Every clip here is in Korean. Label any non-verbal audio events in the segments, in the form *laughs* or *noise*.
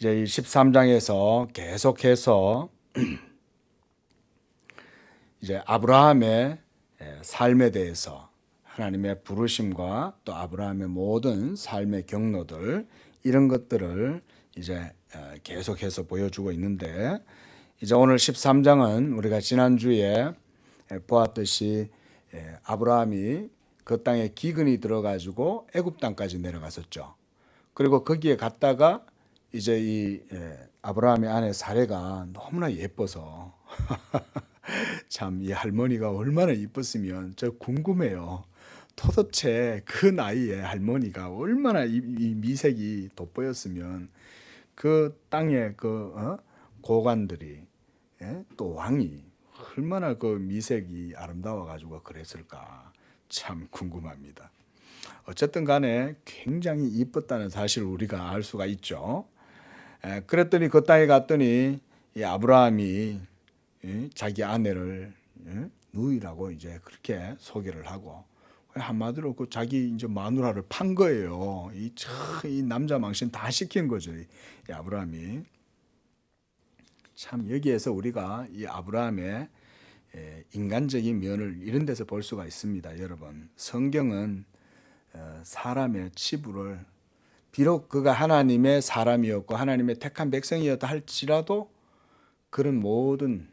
이제 이 13장에서 계속해서 *clears throat* 이제 아브라함의 예, 삶에 대해서 하나님의 부르심과 또 아브라함의 모든 삶의 경로들 이런 것들을 이제 어, 계속해서 보여주고 있는데 이제 오늘 13장은 우리가 지난주에 예, 보았듯이 예, 아브라함이 그 땅에 기근이 들어가지고 애굽 땅까지 내려갔었죠. 그리고 거기에 갔다가 이제 이 예, 아브라함의 아내 사례가 너무나 예뻐서 *laughs* 참 이 할머니가 얼마나 이뻤으면 저 궁금해요. 도대체 그 나이에 할머니가 얼마나 이, 이 미색이 돋보였으면 그 땅의 그 어? 고관들이 예? 또 왕이 얼마나 그 미색이 아름다워 가지고 그랬을까 참 궁금합니다. 어쨌든 간에 굉장히 이뻤다는 사실을 우리가 알 수가 있죠. 에, 그랬더니 그 땅에 갔더니 이 아브라함이 예, 자기 아내를 예, 누이라고 이제 그렇게 소개를 하고 한마디로 그 자기 이제 마누라를 판 거예요. 이, 참, 이 남자 망신 다 시킨 거죠. 이 아브라함이. 참 여기에서 우리가 이 아브라함의 에, 인간적인 면을 이런 데서 볼 수가 있습니다. 여러분 성경은 어, 사람의 치부를 비록 그가 하나님의 사람이었고 하나님의 택한 백성이었다 할지라도 그런 모든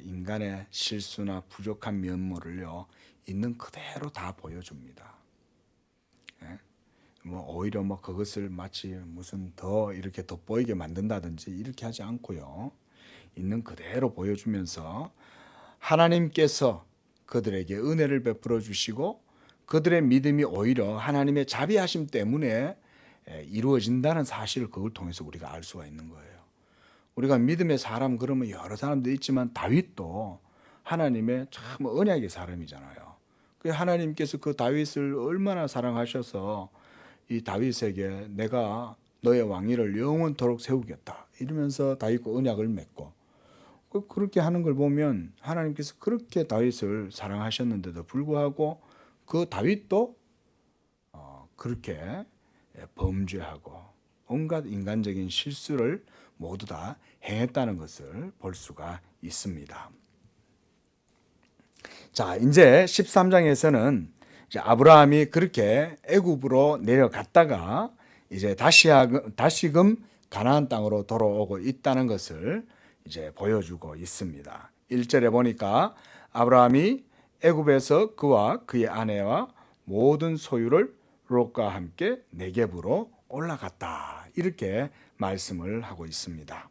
인간의 실수나 부족한 면모를요 있는 그대로 다 보여줍니다. 예? 뭐 오히려 뭐 그것을 마치 무슨 더 이렇게 돋보이게 만든다든지 이렇게 하지 않고요 있는 그대로 보여주면서 하나님께서 그들에게 은혜를 베풀어 주시고 그들의 믿음이 오히려 하나님의 자비하심 때문에 이루어진다는 사실을 그걸 통해서 우리가 알 수가 있는 거예요. 우리가 믿음의 사람 그러면 여러 사람도 있지만 다윗도 하나님의 참 언약의 사람이잖아요. 그 하나님께서 그 다윗을 얼마나 사랑하셔서 이 다윗에게 내가 너의 왕위를 영원토록 세우겠다 이러면서 다윗과 언약을 맺고 그 그렇게 하는 걸 보면 하나님께서 그렇게 다윗을 사랑하셨는데도 불구하고 그 다윗도 어, 그렇게 범죄하고 온갖 인간적인 실수를 모두 다 행했다는 것을 볼 수가 있습니다. 자, 이제 13장에서는 이제 아브라함이 그렇게 애굽으로 내려갔다가 이제 다시 다시금 가나안 땅으로 돌아오고 있다는 것을 이제 보여주고 있습니다. 1절에 보니까 아브라함이 애굽에서 그와 그의 아내와 모든 소유를 롯과 함께 네겝으로 올라갔다. 이렇게 말씀을 하고 있습니다.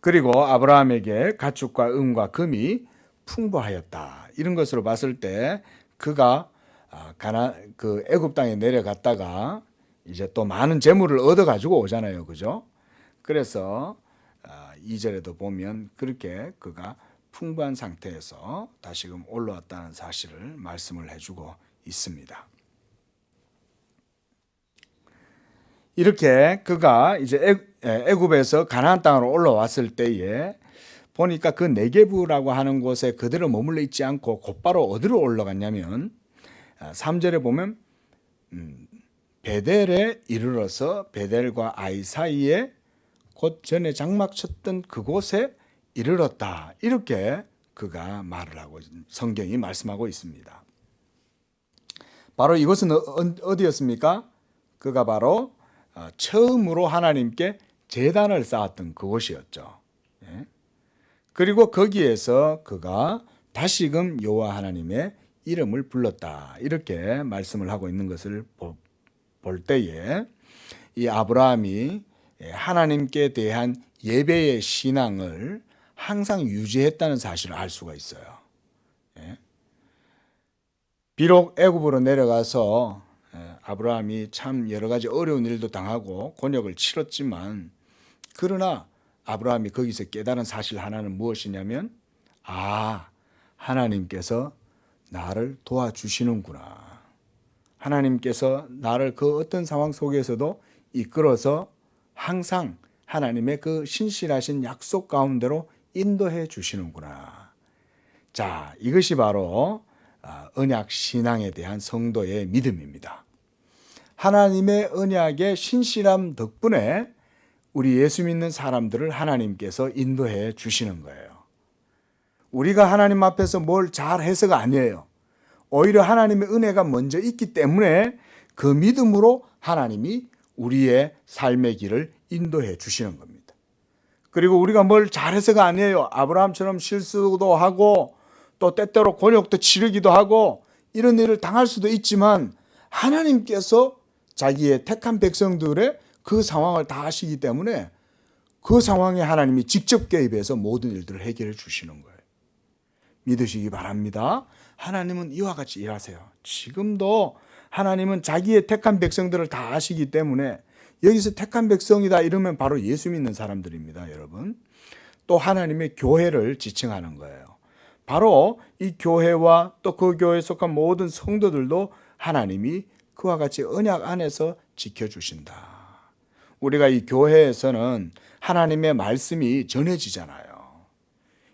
그리고 아브라함에게 가축과 은과 금이 풍부하였다. 이런 것으로 봤을 때 그가 아, 가나 그 애굽 땅에 내려갔다가 이제 또 많은 재물을 얻어 가지고 오잖아요. 그죠? 그래서 2절에도 아, 보면 그렇게 그가 풍부한 상태에서 다시금 올라왔다는 사실을 말씀을 해주고 있습니다. 이렇게 그가 이제 애굽에서 가나안 땅으로 올라왔을 때에 보니까 그 네게부라고 하는 곳에 그대로 머물러 있지 않고 곧바로 어디로 올라갔냐면 3절에 아, 보면 음, 베델에 이르러서 베델과 아이 사이에 곧 전에 장막 쳤던 그곳에 이르렀다. 이렇게 그가 말을 하고 성경이 말씀하고 있습니다. 바로 이곳은 어, 어디였습니까? 그가 바로 어, 처음으로 하나님께 재단을 쌓았던 그곳이었죠. 예? 그리고 거기에서 그가 다시금 여호와 하나님의 이름을 불렀다. 이렇게 말씀을 하고 있는 것을 볼 때에 이 아브라함이 하나님께 대한 예배의 신앙을 항상 유지했다는 사실을 알 수가 있어요. 예? 비록 애굽으로 내려가서 예, 아브라함이 참 여러 가지 어려운 일도 당하고 곤욕을 치렀지만 그러나 아브라함이 거기서 깨달은 사실 하나는 무엇이냐면 아 하나님께서 나를 도와주시는구나. 하나님께서 나를 그 어떤 상황 속에서도 이끌어서 항상 하나님의 그 신실하신 약속 가운데로 인도해 주시는구나. 자, 이것이 바로 아, 언약 신앙에 대한 성도의 믿음입니다. 하나님의 언약의 신실함 덕분에 우리 예수 믿는 사람들을 하나님께서 인도해 주시는 거예요. 우리가 하나님 앞에서 뭘 잘 해서가 아니에요. 오히려 하나님의 은혜가 먼저 있기 때문에 그 믿음으로 하나님이 우리의 삶의 길을 인도해 주시는 겁니다. 그리고 우리가 뭘 잘해서가 아니에요. 아브라함처럼 실수도 하고 또 때때로 곤욕도 치르기도 하고 이런 일을 당할 수도 있지만 하나님께서 자기의 택한 백성들의 그 상황을 다 아시기 때문에 그 상황에 하나님이 직접 개입해서 모든 일들을 해결해 주시는 거예요. 믿으시기 바랍니다. 하나님은 이와 같이 일하세요. 지금도 하나님은 자기의 택한 백성들을 다 아시기 때문에 여기서 택한 백성이다 이러면 바로 예수 믿는 사람들입니다, 여러분. 또 하나님의 교회를 지칭하는 거예요. 바로 이 교회와 또 그 교회에 속한 모든 성도들도 하나님이 그와 같이 언약 안에서 지켜주신다. 우리가 이 교회에서는 하나님의 말씀이 전해지잖아요.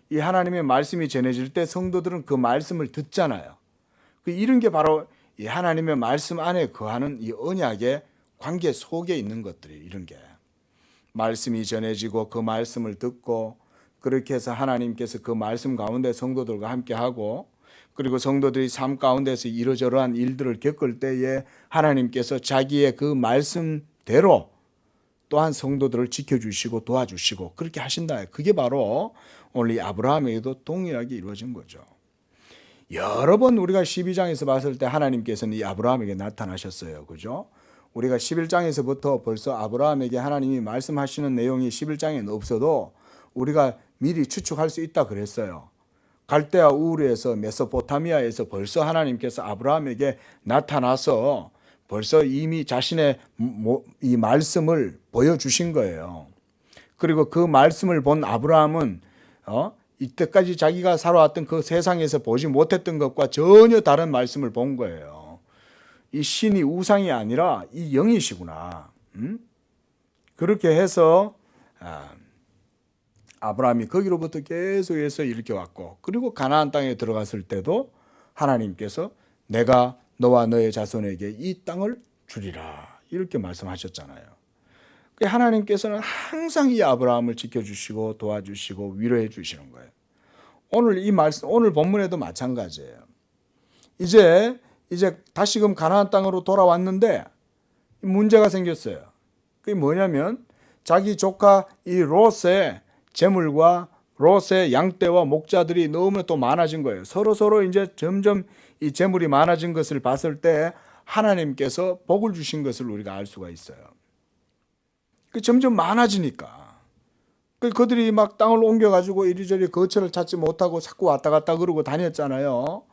이 하나님의 말씀이 전해질 때 성도들은 그 말씀을 듣잖아요. 그 이런 게 바로 이 하나님의 말씀 안에 거하는 이 언약의 관계 속에 있는 것들이 이런 게 말씀이 전해지고 그 말씀을 듣고 그렇게 해서 하나님께서 그 말씀 가운데 성도들과 함께 하고 그리고 성도들이 삶 가운데서 이러저러한 일들을 겪을 때에 하나님께서 자기의 그 말씀대로 또한 성도들을 지켜주시고 도와주시고 그렇게 하신다. 그게 바로 오늘 이 아브라함에게도 동일하게 이루어진 거죠. 여러 번 우리가 12장에서 봤을 때 하나님께서는 이 아브라함에게 나타나셨어요. 그죠? 우리가 11장에서부터 벌써 아브라함에게 하나님이 말씀하시는 내용이 11장에는 없어도 우리가 미리 추측할 수 있다 그랬어요. 갈대아 우르에서 메소포타미아에서 벌써 하나님께서 아브라함에게 나타나서 벌써 이미 자신의 이 말씀을 보여주신 거예요. 그리고 그 말씀을 본 아브라함은 어? 이때까지 자기가 살아왔던 그 세상에서 보지 못했던 것과 전혀 다른 말씀을 본 거예요. 이 신이 우상이 아니라 이 영이시구나. 음? 그렇게 해서 아, 아브라함이 거기로부터 계속해서 이렇게 왔고 그리고 가나안 땅에 들어갔을 때도 하나님께서 내가 너와 너의 자손에게 이 땅을 주리라 이렇게 말씀하셨잖아요. 그 하나님께서는 항상 이 아브라함을 지켜주시고 도와주시고 위로해 주시는 거예요. 오늘 이 말씀 오늘 본문에도 마찬가지예요. 이제 이제 다시금 가나안 땅으로 돌아왔는데 문제가 생겼어요. 그게 뭐냐면 자기 조카 이 롯의 재물과 롯의 양떼와 목자들이 너무나 또 많아진 거예요. 서로 서로 이제 점점 이 재물이 많아진 것을 봤을 때 하나님께서 복을 주신 것을 우리가 알 수가 있어요. 그 점점 많아지니까 그 그들이 막 땅을 옮겨가지고 이리저리 거처를 찾지 못하고 자꾸 왔다 갔다 그러고 다녔잖아요.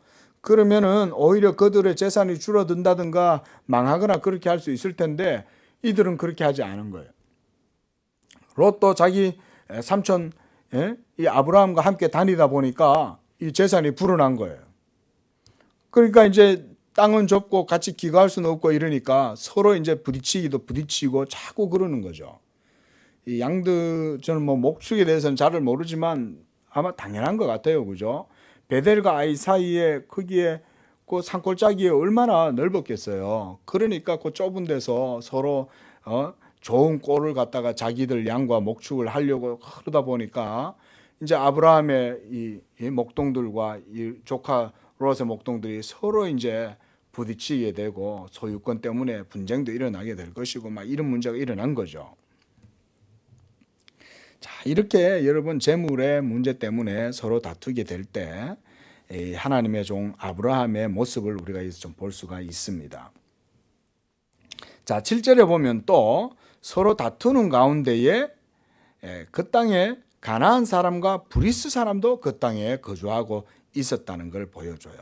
그러면은 오히려 그들의 재산이 줄어든다든가 망하거나 그렇게 할 수 있을 텐데 이들은 그렇게 하지 않은 거예요. 롯도 자기 삼촌 예? 이 아브라함과 함께 다니다 보니까 이 재산이 불어난 거예요. 그러니까 이제 땅은 좁고 같이 기거할 수는 없고 이러니까 서로 이제 부딪히기도 부딪히고 자꾸 그러는 거죠. 이 양드 저는 뭐 목축에 대해서는 잘을 모르지만 아마 당연한 것 같아요, 그죠? 베델과 아이 사이에 크기에 그 산골짜기에 얼마나 넓었겠어요. 그러니까 그 좁은 데서 서로 어 좋은 꼴을 갖다가 자기들 양과 목축을 하려고 그러다 보니까 이제 아브라함의 이, 이 목동들과 이 조카 롯의 목동들이 서로 이제 부딪히게 되고 소유권 때문에 분쟁도 일어나게 될 것이고 막 이런 문제가 일어난 거죠. 자, 이렇게 여러분 재물의 문제 때문에 서로 다투게 될 때 하나님의 종 아브라함의 모습을 우리가 좀볼 수가 있습니다. 자, 7절에 보면 또 서로 다투는 가운데에 그 땅에 가나안 사람과 브리스 사람도 그 땅에 거주하고 있었다는 걸 보여줘요.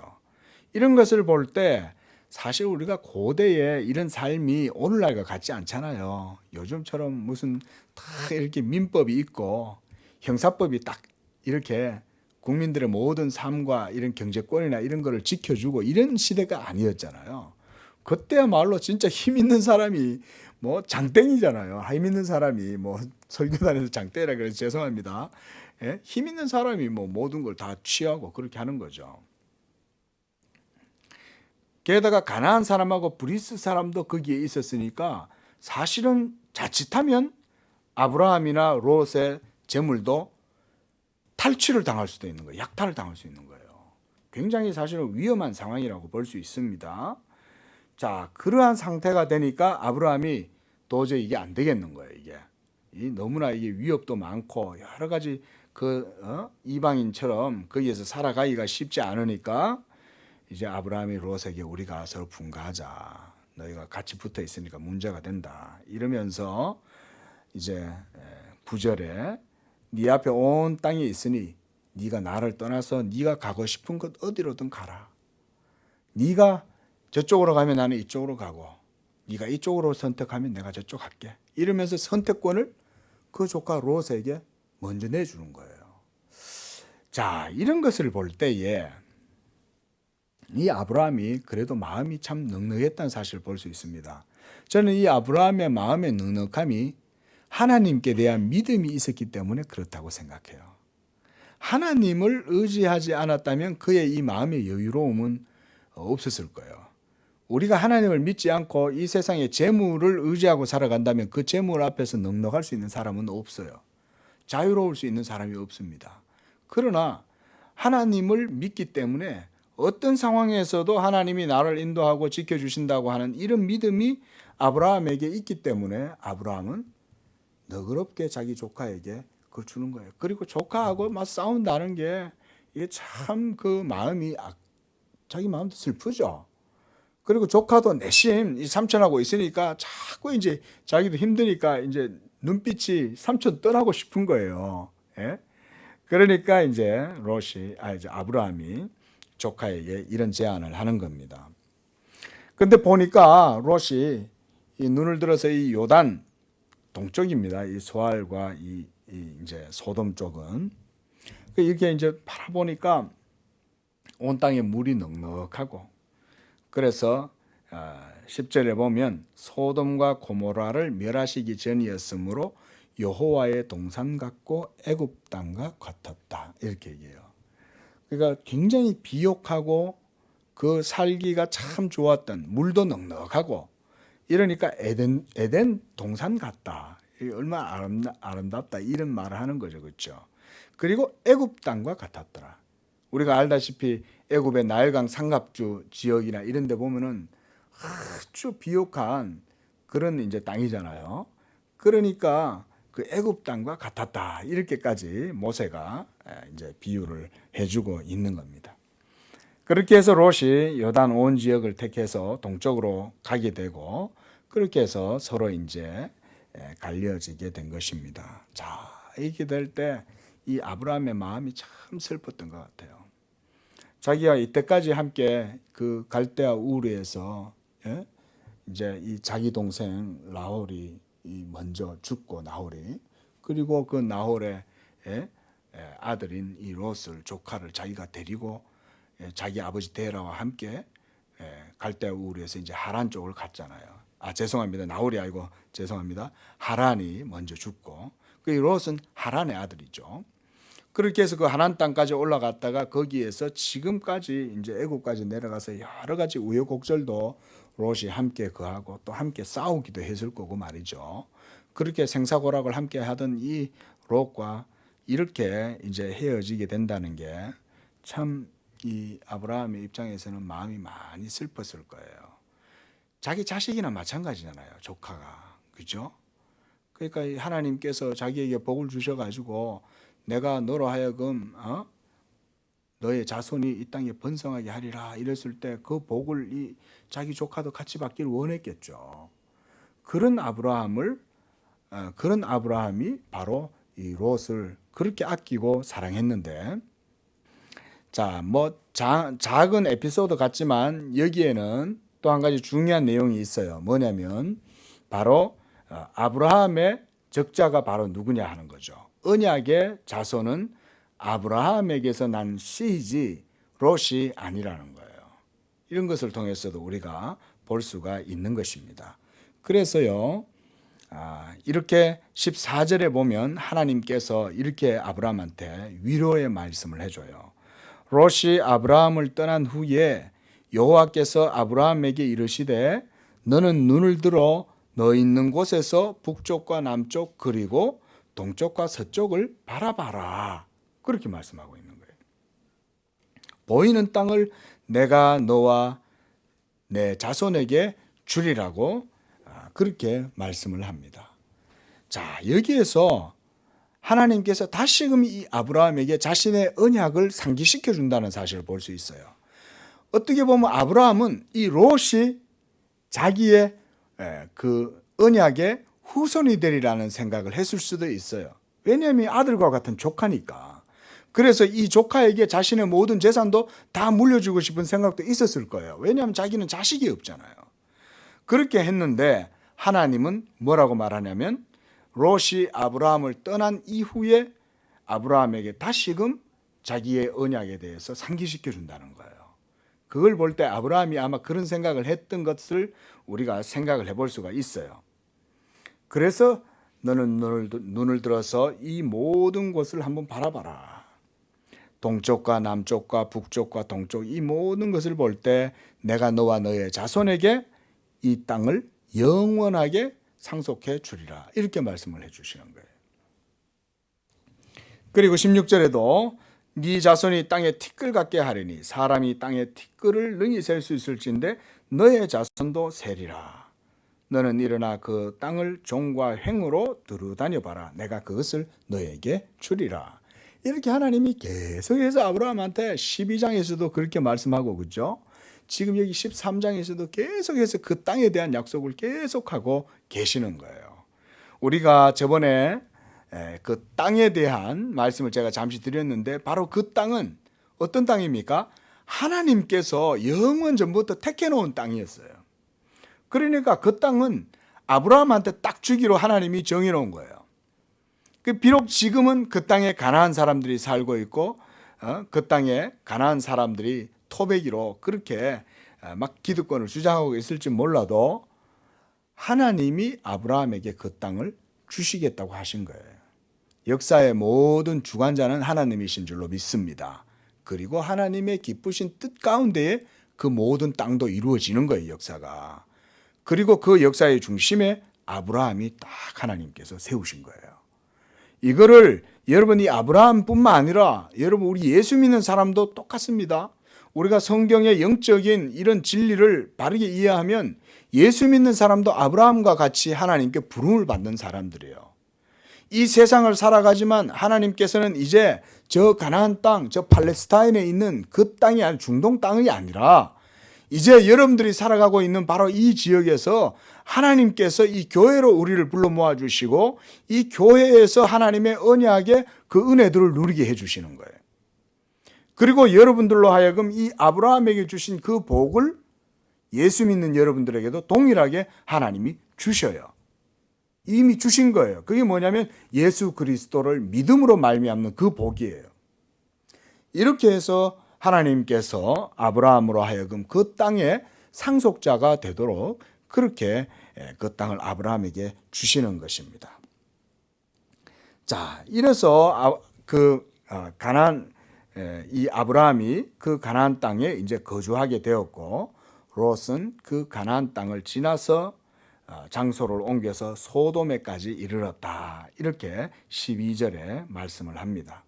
이런 것을 볼 때 사실 우리가 고대에 이런 삶이 오늘날과 같지 않잖아요. 요즘처럼 무슨 다 이렇게 민법이 있고 형사법이 딱 이렇게 국민들의 모든 삶과 이런 경제권이나 이런 거를 지켜주고 이런 시대가 아니었잖아요. 그때야말로 진짜 힘 있는 사람이 뭐 장땡이잖아요. 힘 있는 사람이 뭐 설교단에서 장땡이라 그래서 죄송합니다. 예? 힘 있는 사람이 뭐 모든 걸 다 취하고 그렇게 하는 거죠. 게다가 가나안 사람하고 브리스 사람도 거기에 있었으니까 사실은 자칫하면 아브라함이나 롯의 재물도 탈취를 당할 수도 있는 거예요. 약탈을 당할 수 있는 거예요. 굉장히 사실은 위험한 상황이라고 볼 수 있습니다. 자, 그러한 상태가 되니까 아브라함이 도저히 이게 안 되겠는 거예요, 이게. 이 너무나 이게 위협도 많고 여러 가지 그 어? 이방인처럼 거기에서 살아가기가 쉽지 않으니까 이제 아브라함이 롯에게 우리가 서로 분가하자. 너희가 같이 붙어 있으니까 문제가 된다. 이러면서 이제 구절에 네 앞에 온 땅에 있으니 네가 나를 떠나서 네가 가고 싶은 곳 어디로든 가라. 네가 저쪽으로 가면 나는 이쪽으로 가고 네가 이쪽으로 선택하면 내가 저쪽 갈게. 이러면서 선택권을 그 조카 롯에게 먼저 내주는 거예요. 자, 이런 것을 볼 때에 이 아브라함이 그래도 마음이 참 넉넉했다는 사실을 볼 수 있습니다. 저는 이 아브라함의 마음의 넉넉함이 하나님께 대한 믿음이 있었기 때문에 그렇다고 생각해요. 하나님을 의지하지 않았다면 그의 이 마음의 여유로움은 없었을 거예요. 우리가 하나님을 믿지 않고 이 세상의 재물을 의지하고 살아간다면 그 재물 앞에서 넉넉할 수 있는 사람은 없어요. 자유로울 수 있는 사람이 없습니다. 그러나 하나님을 믿기 때문에 어떤 상황에서도 하나님이 나를 인도하고 지켜주신다고 하는 이런 믿음이 아브라함에게 있기 때문에 아브라함은 너그럽게 자기 조카에게 그걸 주는 거예요. 그리고 조카하고 막 싸운다는 게 이게 참 그 마음이 악- 자기 마음도 슬프죠. 그리고 조카도 내심 이 삼촌하고 있으니까 자꾸 이제 자기도 힘드니까 이제 눈빛이 삼촌 떠나고 싶은 거예요. 예? 그러니까 이제 롯이 아 이제 아브라함이 조카에게 이런 제안을 하는 겁니다. 근데 보니까 롯이 이 눈을 들어서 이 요단 동쪽입니다. 이 소알과 이, 이 이제 소돔 쪽은 그 이렇게 이제 바라보니까 온 땅에 물이 넉넉하고 그래서 10절에 보면 소돔과 고모라를 멸하시기 전이었으므로 여호와의 동산 같고 애굽 땅과 같았다 이렇게 얘기해요. 그러니까 굉장히 비옥하고 그 살기가 참 좋았던 물도 넉넉하고 이러니까 에덴 에덴 동산 같다. 얼마나 아름다, 아름답다 이런 말을 하는 거죠, 그렇죠? 그리고 애굽 땅과 같았더라. 우리가 알다시피 애굽의 나일강 상갑주 지역이나 이런 데 보면은 아주 비옥한 그런 이제 땅이잖아요. 그러니까 그 애굽 땅과 같았다. 이렇게까지 모세가 이제 비유를 해 주고 있는 겁니다. 그렇게 해서 롯이 요단 온 지역을 택해서 동쪽으로 가게 되고 그렇게 해서 서로 이제 갈려지게 된 것입니다. 자, 이렇게 될 때 이 아브라함의 마음이 참 슬펐던 것 같아요. 자기가 이때까지 함께 그 갈대아 우르에서 예? 이제 이 자기 동생 라홀이 이 먼저 죽고 나홀이 그리고 그 나홀의 예? 예, 아들인 이 롯을 조카를 자기가 데리고 예, 자기 아버지 데라와 함께 예, 갈대아 우르에서 이제 하란 쪽을 갔잖아요. 아 죄송합니다. 나홀이 아니고 죄송합니다. 하란이 먼저 죽고 그 롯은 하란의 아들이죠. 그렇게 해서 그 하란 땅까지 올라갔다가 거기에서 지금까지 이제 애국까지 내려가서 여러 가지 우여곡절도 롯이 함께 거하고 또 함께 싸우기도 했을 거고 말이죠. 그렇게 생사고락을 함께 하던 이 롯과 이렇게 이제 헤어지게 된다는 게 참 이 아브라함의 입장에서는 마음이 많이 슬펐을 거예요. 자기 자식이나 마찬가지잖아요. 조카가. 그죠? 그러니까 하나님께서 자기에게 복을 주셔 가지고 내가 너로 하여금 어? 너의 자손이 이 땅에 번성하게 하리라 이랬을 때 그 복을 이 자기 조카도 같이 받기를 원했겠죠. 그런 아브라함을 어, 그런 아브라함이 바로 이 롯을 그렇게 아끼고 사랑했는데 자, 뭐 자, 작은 에피소드 같지만 여기에는 또 한 가지 중요한 내용이 있어요. 뭐냐면 바로 어, 아브라함의 적자가 바로 누구냐 하는 거죠. 언약의 자손은 아브라함에게서 난 씨이지 롯이 아니라는 거예요. 이런 것을 통해서도 우리가 볼 수가 있는 것입니다. 그래서요, 아, 이렇게 14절에 보면 하나님께서 이렇게 아브라함한테 위로의 말씀을 해줘요. 롯이 아브라함을 떠난 후에 여호와께서 아브라함에게 이르시되 너는 눈을 들어 너 있는 곳에서 북쪽과 남쪽 그리고 동쪽과 서쪽을 바라봐라. 그렇게 말씀하고 있는 거예요. 보이는 땅을 내가 너와 내 자손에게 주리라고 아, 그렇게 말씀을 합니다. 자, 여기에서 하나님께서 다시금 이 아브라함에게 자신의 언약을 상기시켜 준다는 사실을 볼 수 있어요. 어떻게 보면 아브라함은 이 롯이 자기의 에, 그 언약의 후손이 되리라는 생각을 했을 수도 있어요. 왜냐하면 아들과 같은 조카니까. 그래서 이 조카에게 자신의 모든 재산도 다 물려주고 싶은 생각도 있었을 거예요. 왜냐하면 자기는 자식이 없잖아요. 그렇게 했는데 하나님은 뭐라고 말하냐면 롯이 아브라함을 떠난 이후에 아브라함에게 다시금 자기의 언약에 대해서 상기시켜 준다는 거예요. 그걸 볼 때 아브라함이 아마 그런 생각을 했던 것을 우리가 생각을 해볼 수가 있어요. 그래서 너는 눈을, 눈을 들어서 이 모든 곳을 한번 바라봐라. 동쪽과 남쪽과 북쪽과 동쪽 이 모든 것을 볼 때 내가 너와 너의 자손에게 이 땅을 영원하게 상속해 주리라. 이렇게 말씀을 해 주시는 거예요. 그리고 16절에도 네 자손이 땅에 티끌 같게 하리니 사람이 땅에 티끌을 능히 셀 수 있을진데 너의 자손도 세리라. 너는 일어나 그 땅을 종과 횡으로 두루다녀 봐라. 내가 그것을 너에게 주리라. 이렇게 하나님이 계속해서 아브라함한테 12장에서도 그렇게 말씀하고 그죠? 지금 여기 13장에서도 계속해서 그 땅에 대한 약속을 계속하고 계시는 거예요. 우리가 저번에 그 땅에 대한 말씀을 제가 잠시 드렸는데 바로 그 땅은 어떤 땅입니까? 하나님께서 영원 전부터 택해 놓은 땅이었어요. 그러니까 그 땅은 아브라함한테 딱 주기로 하나님이 정해 놓은 거예요. 그 비록 지금은 그 땅에 가나안 사람들이 살고 있고 어, 그 땅에 가나안 사람들이 토백이로 그렇게 막 기득권을 주장하고 있을지 몰라도 하나님이 아브라함에게 그 땅을 주시겠다고 하신 거예요. 역사의 모든 주관자는 하나님이신 줄로 믿습니다. 그리고 하나님의 기쁘신 뜻 가운데에 그 모든 땅도 이루어지는 거예요, 역사가. 그리고 그 역사의 중심에 아브라함이 딱 하나님께서 세우신 거예요. 이거를 여러분 이 아브라함뿐만 아니라 여러분 우리 예수 믿는 사람도 똑같습니다. 우리가 성경의 영적인 이런 진리를 바르게 이해하면 예수 믿는 사람도 아브라함과 같이 하나님께 부름을 받는 사람들이에요. 이 세상을 살아가지만 하나님께서는 이제 저 가나안 땅, 저 팔레스타인에 있는 그 땅이 아니 중동 땅이 아니라 이제 여러분들이 살아가고 있는 바로 이 지역에서 하나님께서 이 교회로 우리를 불러 모아 주시고 이 교회에서 하나님의 언약의 그 은혜들을 누리게 해 주시는 거예요. 그리고 여러분들로 하여금 이 아브라함에게 주신 그 복을 예수 믿는 여러분들에게도 동일하게 하나님이 주셔요. 이미 주신 거예요. 그게 뭐냐면 예수 그리스도를 믿음으로 말미암는 그 복이에요. 이렇게 해서 하나님께서 아브라함으로 하여금 그 땅의 상속자가 되도록 그렇게 그 땅을 아브라함에게 주시는 것입니다. 자, 이래서 그 어, 가난 이 아브라함이 그 가나안 땅에 이제 거주하게 되었고 롯은 그 가나안 땅을 지나서 어, 장소를 옮겨서 소돔에까지 이르렀다. 이렇게 12절에 말씀을 합니다.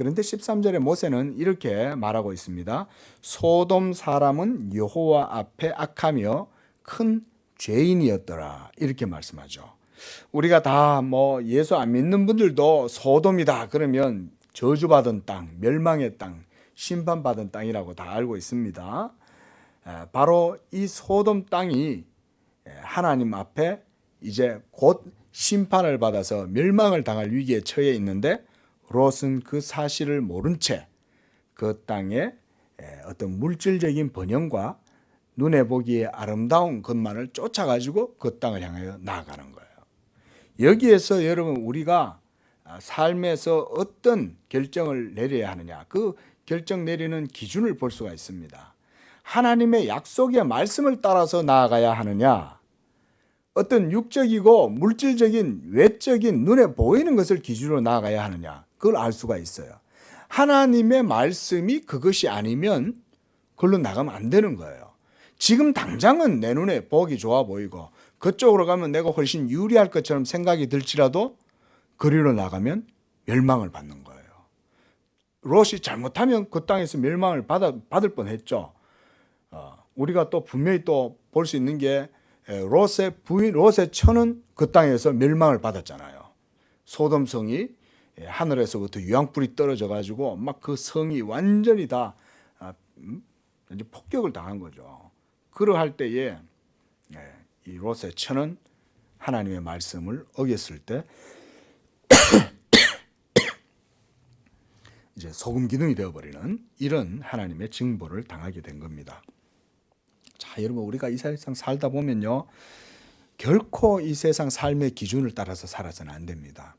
그런데 13절에 모세는 이렇게 말하고 있습니다. 소돔 사람은 여호와 앞에 악하며 큰 죄인이었더라. 이렇게 말씀하죠. 우리가 다 뭐 예수 안 믿는 분들도 소돔이다 그러면 저주받은 땅, 멸망의 땅, 심판받은 땅이라고 다 알고 있습니다. 바로 이 소돔 땅이 하나님 앞에 이제 곧 심판을 받아서 멸망을 당할 위기에 처해 있는데 롯은 그 사실을 모른 채 그 땅에 어떤 물질적인 번영과 눈에 보기에 아름다운 것만을 쫓아가지고 그 땅을 향하여 나아가는 거예요. 여기에서 여러분 우리가 삶에서 어떤 결정을 내려야 하느냐 그 결정 내리는 기준을 볼 수가 있습니다. 하나님의 약속의 말씀을 따라서 나아가야 하느냐 어떤 육적이고 물질적인 외적인 눈에 보이는 것을 기준으로 나아가야 하느냐 그걸 알 수가 있어요. 하나님의 말씀이 그것이 아니면 그걸로 나가면 안 되는 거예요. 지금 당장은 내 눈에 보기 좋아 보이고 그쪽으로 가면 내가 훨씬 유리할 것처럼 생각이 들지라도 그리로 나가면 멸망을 받는 거예요. 롯이 잘못하면 그 땅에서 멸망을 받아, 받을 뻔했죠. 어, 우리가 또 분명히 또 볼 수 있는 게 에, 롯의 부인 롯의 처는 그 땅에서 멸망을 받았잖아요. 소돔 성이 예, 하늘에서부터 유황불이 떨어져 가지고 막 그 성이 완전히 다 아, 음? 이제 폭격을 당한 거죠. 그러할 때에 예, 이 롯의 처는 하나님의 말씀을 어겼을 때 *coughs* 이제 소금 기둥이 되어버리는 이런 하나님의 징벌을 당하게 된 겁니다. 자, 여러분 우리가 이 세상 살다 보면요, 결코 이 세상 삶의 기준을 따라서 살아서는 안 됩니다.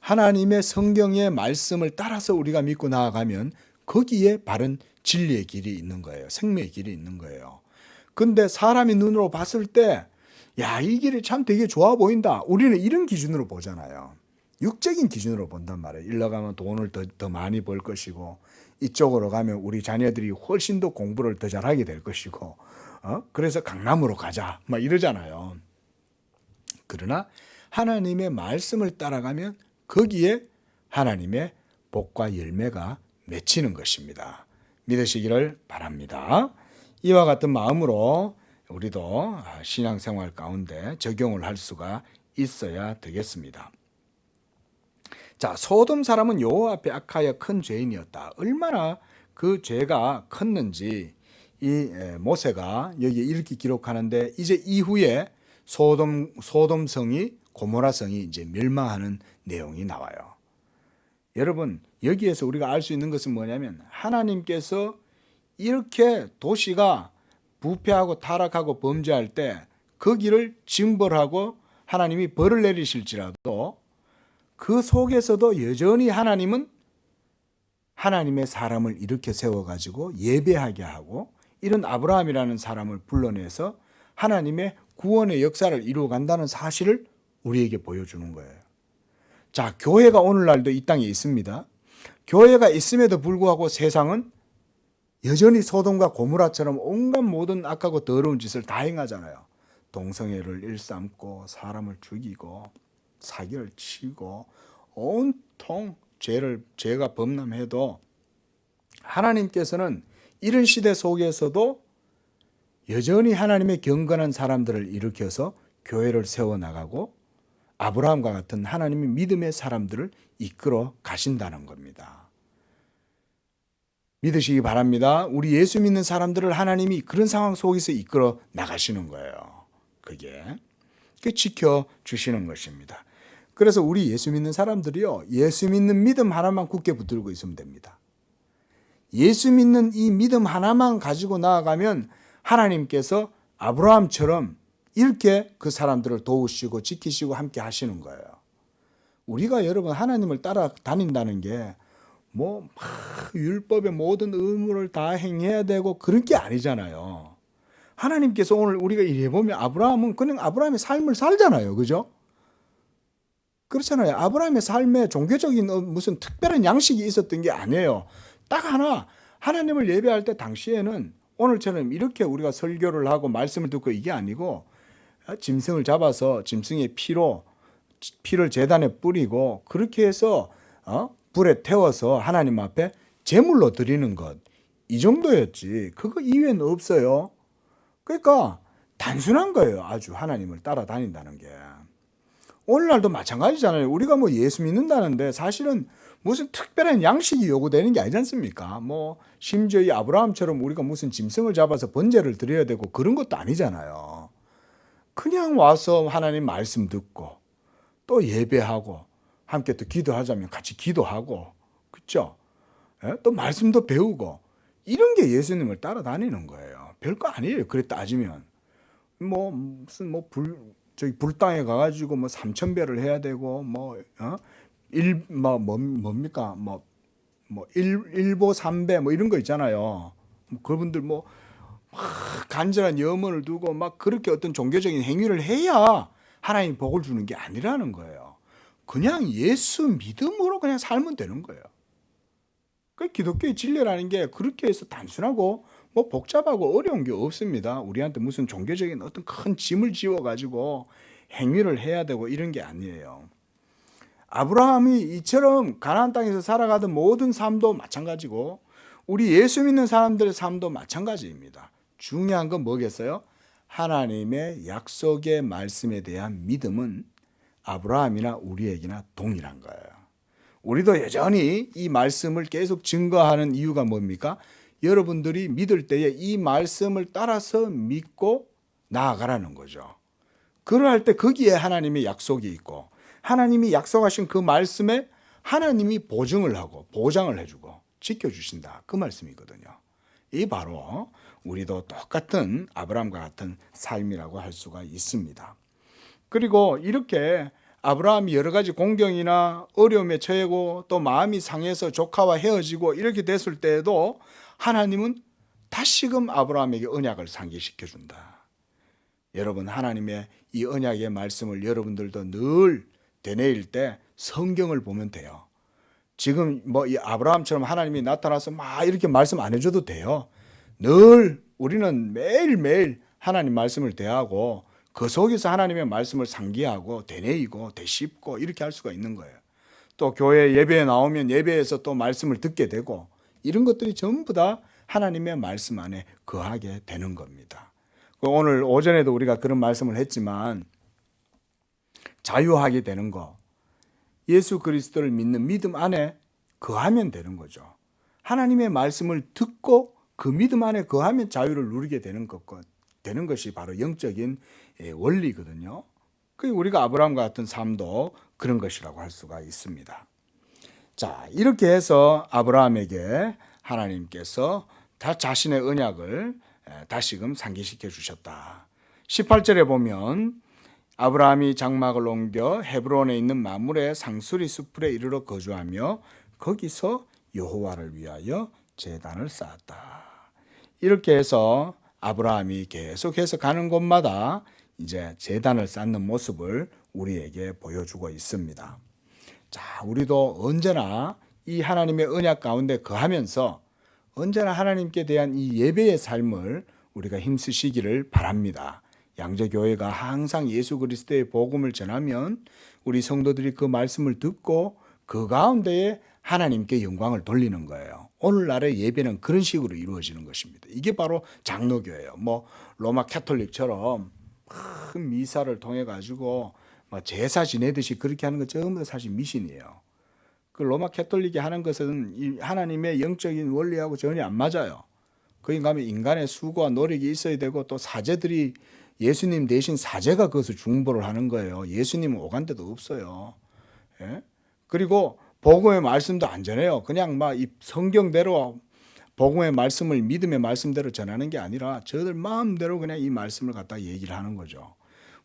하나님의 성경의 말씀을 따라서 우리가 믿고 나아가면 거기에 바른 진리의 길이 있는 거예요. 생명의 길이 있는 거예요. 근데 사람이 눈으로 봤을 때, 야, 이 길이 참 되게 좋아 보인다. 우리는 이런 기준으로 보잖아요. 육적인 기준으로 본단 말이에요. 일러 가면 돈을 더, 더 많이 벌 것이고, 이쪽으로 가면 우리 자녀들이 훨씬 더 공부를 더 잘하게 될 것이고, 어? 그래서 강남으로 가자. 막 이러잖아요. 그러나 하나님의 말씀을 따라가면 거기에 하나님의 복과 열매가 맺히는 것입니다. 믿으시기를 바랍니다. 이와 같은 마음으로 우리도 신앙생활 가운데 적용을 할 수가 있어야 되겠습니다. 자, 소돔 사람은 여호와 앞에 악하여 큰 죄인이었다. 얼마나 그 죄가 컸는지 이 에, 모세가 여기 이렇게 기록하는데 이제 이후에 소돔 소돔 성이 고모라 성이 이제 멸망하는 내용이 나와요. 여러분 여기에서 우리가 알 수 있는 것은 뭐냐면 하나님께서 이렇게 도시가 부패하고 타락하고 범죄할 때 거기를 징벌하고 하나님이 벌을 내리실지라도 그 속에서도 여전히 하나님은 하나님의 사람을 이렇게 세워가지고 예배하게 하고 이런 아브라함이라는 사람을 불러내서 하나님의 구원의 역사를 이루어 간다는 사실을 우리에게 보여주는 거예요. 자, 교회가 오늘날도 이 땅에 있습니다. 교회가 있음에도 불구하고 세상은 여전히 소돔과 고무라처럼 온갖 모든 악하고 더러운 짓을 다 행하잖아요. 동성애를 일삼고 사람을 죽이고 사기를 치고 온통 죄를 죄가 범람해도 하나님께서는 이런 시대 속에서도 여전히 하나님의 경건한 사람들을 일으켜서 교회를 세워 나가고 아브라함과 같은 하나님의 믿음의 사람들을 이끌어 가신다는 겁니다. 믿으시기 바랍니다. 우리 예수 믿는 사람들을 하나님이 그런 상황 속에서 이끌어 나가시는 거예요. 그게 그 지켜 주시는 것입니다. 그래서 우리 예수 믿는 사람들이요. 예수 믿는 믿음 하나만 굳게 붙들고 있으면 됩니다. 예수 믿는 이 믿음 하나만 가지고 나아가면 하나님께서 아브라함처럼 이렇게 그 사람들을 도우시고 지키시고 함께 하시는 거예요. 우리가 여러분 하나님을 따라 다닌다는 게 뭐 율법의 모든 의무를 다 행해야 되고 그런 게 아니잖아요. 하나님께서 오늘 우리가 이래 보면 아브라함은 그냥 아브라함의 삶을 살잖아요. 그죠? 그렇잖아요. 아브라함의 삶에 종교적인 어, 무슨 특별한 양식이 있었던 게 아니에요. 딱 하나 하나님을 예배할 때 당시에는 오늘처럼 이렇게 우리가 설교를 하고 말씀을 듣고 이게 아니고 어, 짐승을 잡아서 짐승의 피로 피를 재단에 뿌리고 그렇게 해서 어? 불에 태워서 하나님 앞에 제물로 드리는 것 이 정도였지 그거 이외에는 없어요. 그러니까 단순한 거예요. 아주 하나님을 따라다닌다는 게. 오늘날도 마찬가지잖아요. 우리가 뭐 예수 믿는다는데 사실은 무슨 특별한 양식이 요구되는 게 아니지 않습니까? 뭐 심지어 이 아브라함처럼 우리가 무슨 짐승을 잡아서 번제를 드려야 되고 그런 것도 아니잖아요. 그냥 와서 하나님 말씀 듣고 또 예배하고 함께 또 기도하자면 같이 기도하고 그렇죠? 또 말씀도 배우고 이런 게 예수님을 따라다니는 거예요. 별거 아니에요. 그래 따지면 뭐 무슨 뭐불 저기 불당에 가가지고 뭐 삼천 배를 해야 되고 뭐일뭐 뭐, 뭡니까 뭐뭐 일보 삼배 뭐 이런 거 있잖아요. 뭐 그분들 뭐 간절한 염원을 두고 막 그렇게 어떤 종교적인 행위를 해야 하나님 복을 주는 게 아니라는 거예요. 그냥 예수 믿음으로 그냥 살면 되는 거예요. 그 기독교의 진리라는 게 그렇게 해서 단순하고 뭐 복잡하고 어려운 게 없습니다. 우리한테 무슨 종교적인 어떤 큰 짐을 지워 가지고 행위를 해야 되고 이런 게 아니에요. 아브라함이 이처럼 가나안 땅에서 살아가던 모든 삶도 마찬가지고 우리 예수 믿는 사람들의 삶도 마찬가지입니다. 중요한 건 뭐겠어요? 하나님의 약속의 말씀에 대한 믿음은 아브라함이나 우리에게나 동일한 거예요. 우리도 여전히 이 말씀을 계속 증거하는 이유가 뭡니까? 여러분들이 믿을 때에 이 말씀을 따라서 믿고 나아가라는 거죠. 그러할 때 거기에 하나님의 약속이 있고 하나님이 약속하신 그 말씀에 하나님이 보증을 하고 보장을 해주고 지켜주신다. 그 말씀이거든요. 이 바로 우리도 똑같은 아브라함과 같은 삶이라고 할 수가 있습니다. 그리고 이렇게 아브라함이 여러 가지 공경이나 어려움에 처해고 또 마음이 상해서 조카와 헤어지고 이렇게 됐을 때에도 하나님은 다시금 아브라함에게 언약을 상기시켜 준다. 여러분 하나님의 이 언약의 말씀을 여러분들도 늘 되뇌일 때 성경을 보면 돼요. 지금 뭐 이 아브라함처럼 하나님이 나타나서 막 이렇게 말씀 안 해줘도 돼요. 늘 우리는 매일매일 하나님 말씀을 대하고 그 속에서 하나님의 말씀을 상기하고 되뇌이고 되씹고 이렇게 할 수가 있는 거예요. 또 교회 예배에 나오면 예배에서 또 말씀을 듣게 되고 이런 것들이 전부 다 하나님의 말씀 안에 거하게 되는 겁니다. 그 오늘 오전에도 우리가 그런 말씀을 했지만 자유하게 되는 거 예수 그리스도를 믿는 믿음 안에 거하면 되는 거죠. 하나님의 말씀을 듣고 그 믿음 안에 거하면 자유를 누리게 되는 것 되는 것이 바로 영적인 예, 원리거든요. 그 우리가 아브라함과 같은 삶도 그런 것이라고 할 수가 있습니다. 자, 이렇게 해서 아브라함에게 하나님께서 다 자신의 언약을 예, 다시금 상기시켜 주셨다. 18절에 보면 아브라함이 장막을 옮겨 헤브론에 있는 마물의 상수리 수풀에 이르러 거주하며 거기서 여호와를 위하여 제단을 쌓았다. 이렇게 해서 아브라함이 계속해서 가는 곳마다 이제 제단을 쌓는 모습을 우리에게 보여주고 있습니다. 자, 우리도 언제나 이 하나님의 언약 가운데 거하면서 언제나 하나님께 대한 이 예배의 삶을 우리가 힘쓰시기를 바랍니다. 양재교회가 항상 예수 그리스도의 복음을 전하면 우리 성도들이 그 말씀을 듣고 그 가운데에 하나님께 영광을 돌리는 거예요. 오늘날의 예배는 그런 식으로 이루어지는 것입니다. 이게 바로 장로교예요. 뭐 로마 캐톨릭처럼 큰 미사를 통해 가지고 뭐 제사 지내듯이 그렇게 하는 것 전부 다 사실 미신이에요. 그 로마 캐톨릭이 하는 것은 하나님의 영적인 원리하고 전혀 안 맞아요. 가면 인간의 수고와 노력이 있어야 되고 또 사제들이 예수님 대신 사제가 그것을 중보를 하는 거예요. 예수님은 오간 데도 없어요. 예? 그리고 복음의 말씀도 안 전해요. 그냥 막 이 성경대로 복음의 말씀을 믿음의 말씀대로 전하는 게 아니라 저들 마음대로 그냥 이 말씀을 갖다 얘기를 하는 거죠.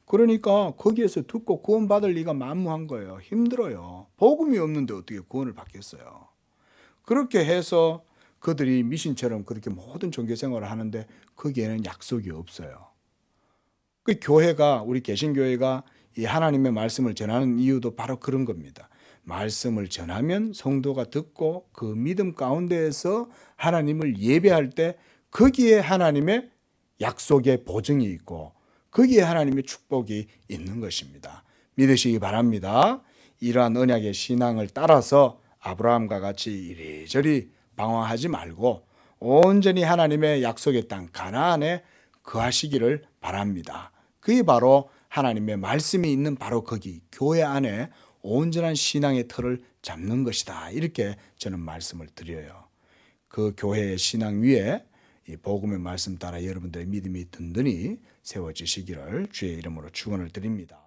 그러니까 거기에서 듣고 구원 받을 리가 만무한 거예요. 힘들어요. 복음이 없는데 어떻게 구원을 받겠어요. 그렇게 해서 그들이 미신처럼 그렇게 모든 종교 생활을 하는데 거기에는 약속이 없어요. 그 교회가 우리 개신교회가 이 하나님의 말씀을 전하는 이유도 바로 그런 겁니다. 말씀을 전하면 성도가 듣고 그 믿음 가운데에서 하나님을 예배할 때 거기에 하나님의 약속의 보증이 있고 거기에 하나님의 축복이 있는 것입니다. 믿으시기 바랍니다. 이러한 언약의 신앙을 따라서 아브라함과 같이 이리저리 방황하지 말고 온전히 하나님의 약속의 땅 가나안에 거하시기를 바랍니다. 그게 바로 하나님의 말씀이 있는 바로 거기 교회 안에 온전한 신앙의 틀을 잡는 것이다. 이렇게 저는 말씀을 드려요. 그 교회의 신앙 위에 이 복음의 말씀 따라 여러분들의 믿음이 든든히 세워지시기를 주의 이름으로 축원을 드립니다.